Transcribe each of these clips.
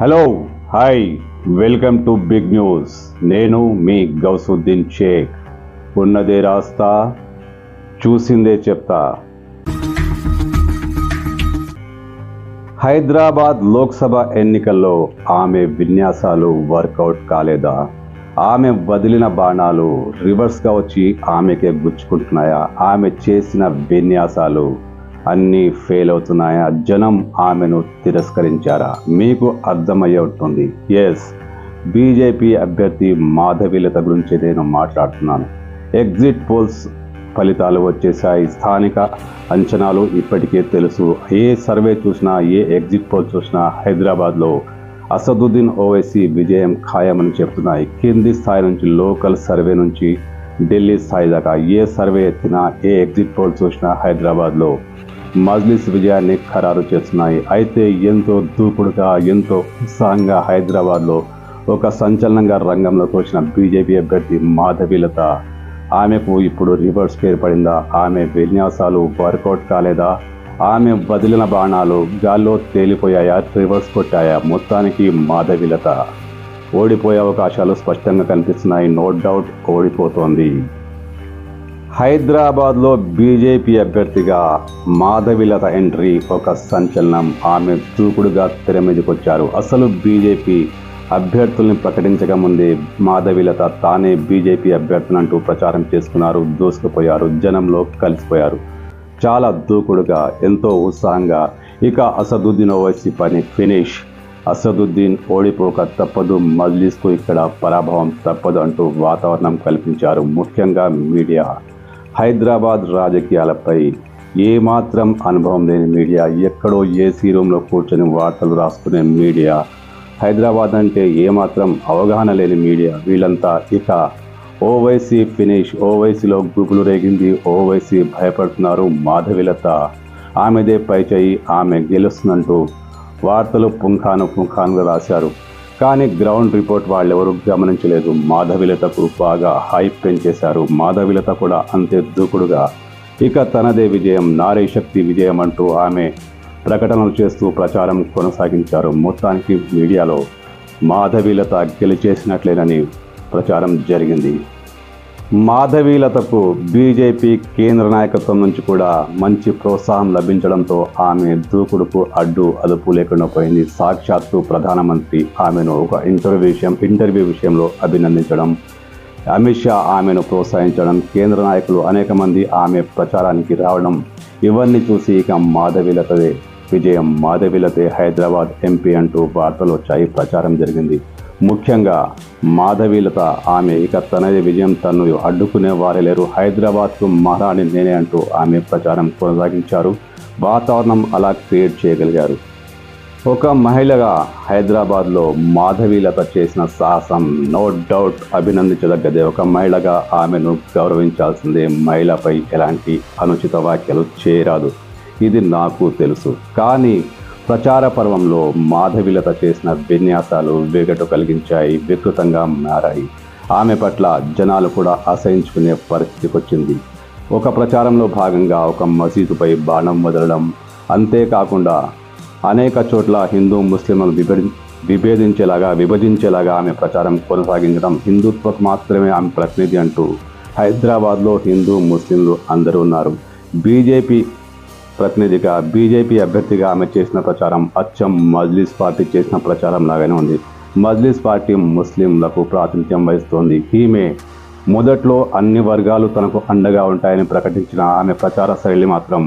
Hello hi welcome to big news నేను మీ గౌసుద్దీన్ షేక్. ఉన్నదే రాస్తా చూసిందే చెప్తా. హైదరాబాద్ లోక్సభ ఎన్నికల్లో ఆమె విన్యాసాలు వర్కౌట్ కాలేదా? ఆమె వదిలిన బాణాలు రివర్స్గా వచ్చి ఆమెకే గుచ్చుకుంటున్నాయా? ఆమె చేసిన విన్యాసాలు అన్నీ ఫెయిల్ అవుతున్నాయా? జనం ఆమెను తిరస్కరించారా? మీకు అర్థమయ్యే ఉంటుంది ఎస్ బీజేపీ అభ్యర్థి మాధవీలత గురించి నేను మాట్లాడుతున్నాను. ఎగ్జిట్ పోల్స్ ఫలితాలు వచ్చేసాయి స్థానిక అంచనాలు ఇప్పటికే తెలుసు. ఏ సర్వే చూసినా ఏ ఎగ్జిట్ పోల్ చూసినా హైదరాబాద్లో అసదుద్దీన్ ఓవైసీ విజయం ఖాయమని చెప్తున్నాయి. కింది స్థాయి నుంచి లోకల్ సర్వే నుంచి ఢిల్లీ స్థాయి దాకా ఏ సర్వే ఎత్తినా ఏ ఎగ్జిట్ పోల్ చూసినా హైదరాబాద్లో మజ్లిస్ విజయాన్ని ఖరారు చేస్తున్నాయి. అయితే ఎంతో దూకుడుగా ఎంతో ఉత్సాహంగా హైదరాబాద్లో ఒక సంచలనంగా రంగంలోకి వచ్చిన బీజేపీ అభ్యర్థి మాధవీలత. ఆమెకు ఇప్పుడు రివర్స్ ఏర్పడిందా ఆమె విన్యాసాలు వర్కౌట్ కాలేదా? ఆమె వదిలిన బాణాలు గాల్లో తేలిపోయాయా? రివర్స్ కొట్టాయా? మొత్తానికి మాధవీలత. ఓడిపోయే అవకాశాలు స్పష్టంగా కనిపిస్తున్నాయి. నో డౌట్ ఓడిపోతోంది. హైదరాబాద్లో బీజేపీ అభ్యర్థిగా మాధవిలత ఎంట్రీ ఒక సంచలనం. ఆమె దూకుడుగా తెర మీదకొచ్చారు. అసలు బీజేపీ అభ్యర్థుల్ని ప్రకటించక ముందే మాధవిలత తానే బీజేపీ అభ్యర్థులంటూ ప్రచారం చేసుకున్నారు దూసుకుపోయారు జనంలో కలిసిపోయారు. చాలా దూకుడుగా ఎంతో ఉత్సాహంగా. ఇక అసదుద్దీన్ ఓవైసీ పని ఫినిష్. అసదుద్దీన్ ఓడిపోక తప్పదు మజ్లిస్కు ఇక్కడ పరాభవం తప్పదు అంటూ వాతావరణం కల్పించారు ముఖ్యంగా మీడియా. హైదరాబాద్ రాజకీయాలపై ఏమాత్రం అనుభవం లేని మీడియా ఎక్కడో ఏసీ రూమ్లో కూర్చొని వార్తలు రాసుకునే మీడియా. హైదరాబాద్ అంటే ఏమాత్రం అవగాహన లేని మీడియా. వీళ్ళంతా ఇక ఓవైసీ ఫినిష్ ఓవైసీలో గుబులు రేగింది ఓవైసీ భయపడుతున్నారు మాధవిలత. ఆమెదే పై చేయి ఆమె గెలుస్తుందంటూ వార్తలు పుంఖాను పుంఖానుగా రాశారు. కానీ గ్రౌండ్ రిపోర్ట్ వాళ్ళెవరూ గమనించలేదు. మాధవిలతకు బాగా హైప్ పెంచేశారు. మాధవిలత కూడా అంతే దూకుడుగా. ఇక తనదే విజయం నారీ శక్తి విజయం అంటూ ఆమె ప్రకటనలు చేస్తూ ప్రచారం కొనసాగించారు. మొత్తానికి మీడియాలో మాధవిలత గెలిచేసినట్లేనని ప్రచారం జరిగింది. మాధవీలతకు బీజేపీ కేంద్ర నాయకత్వం నుంచి కూడా మంచి ప్రోత్సాహం లభించడంతో ఆమె దూకుడుకు అడ్డు అదుపు లేకుండా పోయింది. సాక్షాత్తు ప్రధానమంత్రి ఆమెను ఒక ఇంటర్వ్యూ విషయం ఇంటర్వ్యూ విషయంలో అభినందించడం అమిత్ షా ఆమెను ప్రోత్సహించడం కేంద్ర నాయకులు అనేక మంది ఆమె ప్రచారానికి రావడం ఇవన్నీ చూసి ఇక మాధవీలతదే విజయం. మాధవీలతే హైదరాబాద్ ఎంపీ అంటూ వార్తలు వచ్చాయి. ప్రచారం జరిగింది. ముఖ్యంగా మాధవీలత ఆమె ఇక తనది విజయం తను అడ్డుకునే వారే లేరు. హైదరాబాద్కు మహారాణి నేనే అంటూ ఆమె ప్రచారం కొనసాగించారు. వాతావరణం అలా క్రియేట్ చేయగలిగారు. ఒక మహిళగా హైదరాబాద్లో మాధవీలత చేసిన సాహసం నో డౌట్ అభినందించదగ్గదే. ఒక మహిళగా ఆమెను గౌరవించాల్సిందే. మహిళపై ఎలాంటి అనుచిత వ్యాఖ్యలు చేయరాదు. ఇది నాకు తెలుసు. కానీ ప్రచార పర్వంలో మాధవిలత చేసిన విన్యాసాలు వెగటు కలిగించాయి వికృతంగా మారాయి. ఆమె పట్ల జనాలు కూడా అసహించుకునే పరిస్థితికి వచ్చింది ఒక ప్రచారంలో భాగంగా ఒక మసీదుపై బాణం వదలడం అంతేకాకుండా అనేక చోట్ల హిందూ ముస్లింలను విభజి విభేదించేలాగా విభజించేలాగా ఆమె ప్రచారం కొనసాగించడం హిందుత్వకు మాత్రమే ఆమె ప్రతినిధి అంటూ హైదరాబాద్లో హిందూ ముస్లింలు అందరూ ఉన్నారు. బీజేపీ ప్రతినిధిగా బీజేపీ అభ్యర్థిగా ఆమె చేసిన ప్రచారం అచ్చం మజ్లిస్ పార్టీ చేసిన ప్రచారం లాగానే ఉంది. మజ్లిస్ పార్టీ ముస్లింలకు ప్రాతినిధ్యం వహిస్తోంది. ఈమె మొదట్లో అన్ని వర్గాలు తనకు అండగా ఉంటాయని ప్రకటించిన ఆమె ప్రచార శైలి మాత్రం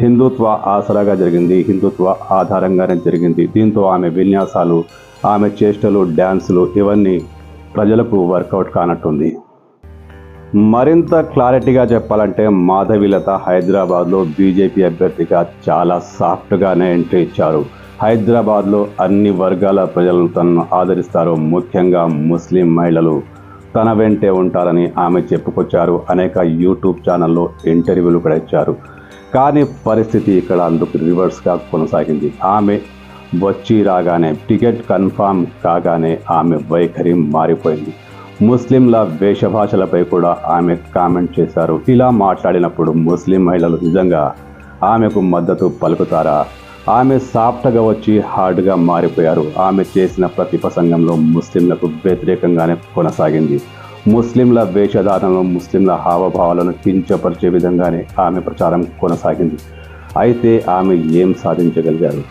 హిందుత్వ ఆసరాగా జరిగింది. హిందుత్వ ఆధారంగానే జరిగింది. దీంతో ఆమె విన్యాసాలు ఆమె చేష్టలు డ్యాన్సులు ఇవన్నీ ప్రజలకు వర్కౌట్ కానట్టుంది. మరింత క్లారిటీగా చెప్పాలంటే మాధవిలత హైదరాబాద్లో బీజేపీ అభ్యర్థిగా చాలా సాఫ్ట్గానే ఎంట్రీ ఇచ్చారు. హైదరాబాద్లో అన్ని వర్గాల ప్రజలను తనను ఆదరిస్తారు ముఖ్యంగా ముస్లిం మహిళలు. తన వెంటే ఉంటారని ఆమె చెప్పుకొచ్చారు. అనేక యూట్యూబ్ ఛానల్లో ఇంటర్వ్యూలు కూడా ఇచ్చారు. కానీ పరిస్థితి ఇక్కడ అందుకు రివర్స్గా కొనసాగింది. ఆమె వచ్చి రాగానే టికెట్ కన్ఫామ్ కాగానే ఆమె వైఖరి మారిపోయింది. ముస్లింల వేషభాషలపై కూడా ఆమె కామెంట్ చేశారు. ఇలా మాట్లాడినప్పుడు ముస్లిం మహిళలు నిజంగా ఆమెకు మద్దతు పలుకుతారా? ఆమె సాఫ్ట్గా వచ్చి హార్డ్గా మారిపోయారు. ఆమె చేసిన ప్రతి ప్రసంగంలో ముస్లింలకు వ్యతిరేకంగానే కొనసాగింది. ముస్లింల వేషధారణలో ముస్లింల హావభావాలను కించపరిచే విధంగానే ఆమె ప్రచారం కొనసాగింది. అయితే ఆమె ఏం సాధించగలిగారు?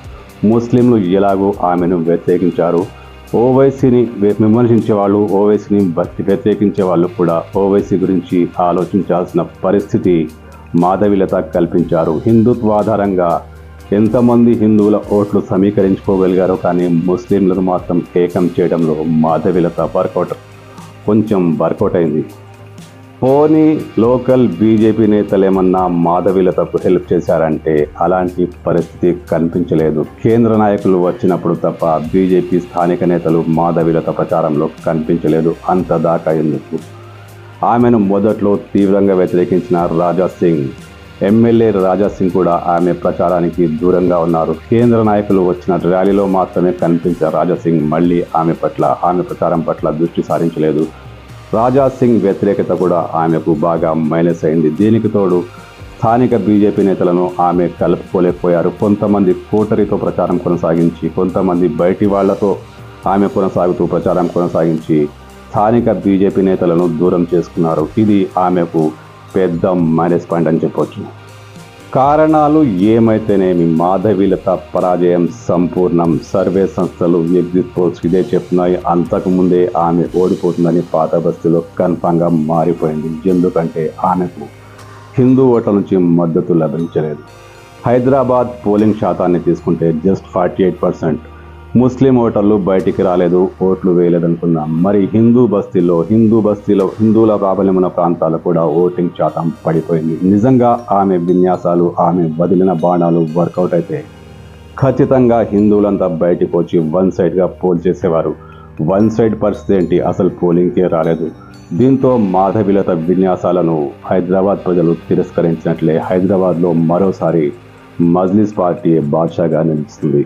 ముస్లింలు ఎలాగో ఆమెను వ్యతిరేకించారు? ఓవైసీని విమర్శించే వాళ్ళు ఓవైసీని భక్తి వ్యతిరేకించే వాళ్ళు కూడా ఓవైసీ గురించి ఆలోచించాల్సిన పరిస్థితి మాధవిలత కల్పించారు. హిందుత్వ ఆధారంగా ఎంతమంది హిందువుల ఓట్లు సమీకరించుకోగలిగారో కానీ ముస్లింలను మాత్రం ఏకం చేయడంలో మాధవిలత వర్కౌట్ కొంచెం వర్కౌట్ అయింది. పోనీ లోకల్ బీజేపీ నేతలేమన్నా ఏమన్నా హెల్ప్ చేశారంటే అలాంటి పరిస్థితి కనిపించలేదు. కేంద్ర నాయకులు వచ్చినప్పుడు తప్ప బీజేపీ స్థానిక నేతలు మాధవిలత ప్రచారంలో కనిపించలేదు. అంత దాకా ఎందుకు? ఆమెను మొదట్లో తీవ్రంగా వ్యతిరేకించిన రాజా సింగ్ ఎమ్మెల్యే రాజా సింగ్ కూడా ఆమె ప్రచారానికి దూరంగా ఉన్నారు. కేంద్ర నాయకులు వచ్చిన ర్యాలీలో మాత్రమే కనిపించిన రాజా సింగ్ మళ్ళీ ఆమె పట్ల ఆమె ప్రచారం పట్ల దృష్టి సారించలేదు. రాజా సింగ్ వ్యతిరేకత కూడా ఆమెకు బాగా మైనస్ అయింది. దీనికి తోడు స్థానిక బీజేపీ నేతలను ఆమె కలుపుకోలేకపోయారు. కొంతమంది కోటరితో ప్రచారం కొనసాగించి కొంతమంది బయటి వాళ్ళతో ఆమె కొనసాగుతూ ప్రచారం కొనసాగించి స్థానిక బీజేపీ నేతలను దూరం చేసుకున్నారు. ఇది ఆమెకు పెద్ద మైనస్ పాయింట్ అని చెప్పొచ్చు. కారణాలు ఏమైతేనేమి? మాధవీలత పరాజయం సంపూర్ణం. సర్వే సంస్థలు ఎగ్జిట్ పోల్స్ ఇదే చెప్తున్నాయి. అంతకుముందే ఆమె ఓడిపోతుందని పాత బస్తీలో కన్ఫామ్గా మారిపోయింది. ఎందుకంటే ఆమెకు హిందూ ఓట్ల నుంచి మద్దతు లభించలేదు. హైదరాబాద్ పోలింగ్ శాతాన్ని తీసుకుంటే just forty eight percent. Muslim ఓటర్లు బయటికి రాలేదు ఓట్లు వేయలేదనుకున్నాం మరి హిందూ బస్తీలో హిందూ బస్తీలో హిందువుల ప్రాబల్యం ఉన్న ప్రాంతాలు కూడా ఓటింగ్ శాతం పడిపోయింది. నిజంగా ఆమె విన్యాసాలు ఆమె వదిలిన బాణాలు వర్కౌట్ అయితే ఖచ్చితంగా హిందువులంతా బయటికి వచ్చి వన్ సైడ్గా పోల్ చేసేవారు. వన్ సైడ్ పరిస్థితి ఏంటి? అసలు పోలింగ్కే రాలేదు. దీంతో మాధవిలత విన్యాసాలను హైదరాబాద్ ప్రజలు తిరస్కరించినట్లే హైదరాబాద్లో మరోసారి మజ్లిస్ పార్టీ బాద్షాగా నిలుస్తుంది.